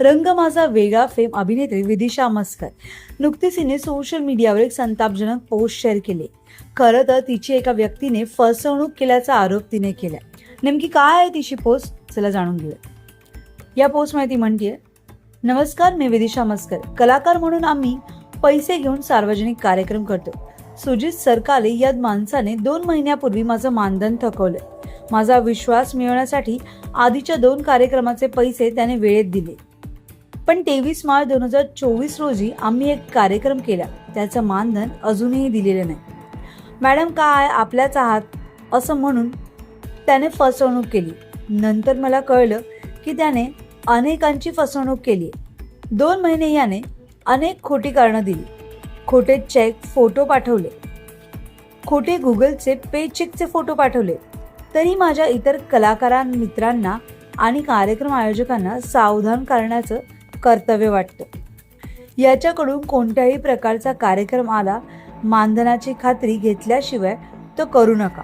रंग माझा वेगळा फेम अभिनेत्री विदिशा मस्कर. नुकतीच हिने सोशल मीडियावर एक संतापजनक पोस्ट शेअर केली. खरं तर तिची एका व्यक्तीने फसवणूक केल्याचा आरोप तिने केला नेमकी काय आहे तिची पोस्ट चला जाणून घेऊया. या पोस्ट माहिती म्हणते नमस्कार मी विदिशा मस्कर. कलाकार म्हणून आम्ही पैसे घेऊन सार्वजनिक कार्यक्रम करतो सुजित सरकाले या माणसाने दोन महिन्यापूर्वी माझं मानधन थकवलं माझा विश्वास मिळवण्यासाठी आधीच्या दोन कार्यक्रमाचे पैसे त्याने वेळेत दिले. पण तेवीस मार्च दोन हजार चोवीस रोजी आम्ही एक कार्यक्रम केला. त्याचं मानधन अजूनही दिलेलं नाही. मॅडम काय आपल्याच आहात? असं म्हणून त्याने फसवणूक केली. नंतर मला कळलं की त्याने अनेकांची फसवणूक केली. दोन महिने याने अनेक खोटी कारणं दिली. खोटे चेक फोटो पाठवले. खोटे गुगलचे पे चेकचे फोटो पाठवले. तरी माझ्या इतर कलाकारां मित्रांना आणि कार्यक्रम आयोजकांना सावधान करण्याचं कर्तव्य वाटतं. याच्याकडून कोणत्याही प्रकारचा कार्यक्रम आला मानधनाची खात्री घेतल्याशिवाय तो करू नका.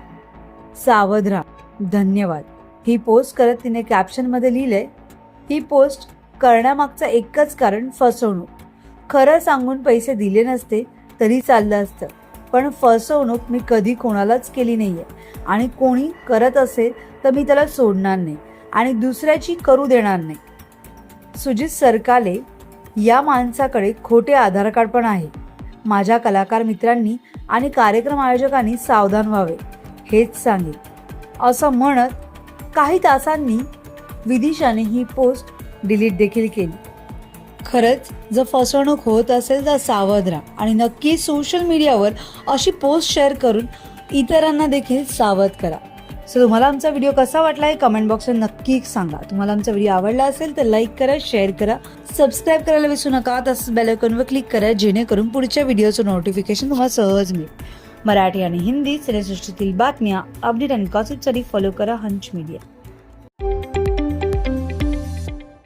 सावध राहा. धन्यवाद. ही पोस्ट करत तिने कॅप्शनमध्ये लिहिलंय. ही पोस्ट करण्यामागचं एकच कारण फसवणूक. खरं सांगून पैसे दिले नसते तरी चाललं असतं. पण फसवणूक मी कधी कोणालाच केली नाही आहे आणि कोणी करत असेल तर मी त्याला सोडणार नाही. आणि दुसऱ्याची करू देणार नाही. सुजित सरकाले या माणसाकडे खोटे आधार कार्ड पण आहे. माझ्या कलाकार मित्रांनी आणि कार्यक्रम आयोजकांनी सावधान व्हावे हेच सांगेल असं म्हणत काही तासांनी विदिशाने ही पोस्ट डिलीट देखील केली. खरंच जर फसवणूक होत असेल तर सावध राहा आणि नक्की सोशल मीडियावर अशी पोस्ट शेअर करून इतरांना देखील सावध करा. सो तुम्हाला आमचा व्हिडिओ कसा वाटला हे कमेंट बॉक्समध्ये नक्की सांगा. तुम्हाला आमचा व्हिडिओ आवडला असेल तर लाईक करा शेअर करा. सबस्क्राईब करायला विसरू नका. तसंच बेलायकॉनवर क्लिक करा जेणेकरून पुढच्या व्हिडिओचं नोटिफिकेशन तुम्हाला सहज मिळेल. मराठी आणि हिंदी सिनेसृष्टीतील बातम्या अपडेट आणि गॉसिपसाठी फॉलो करा हंच मीडिया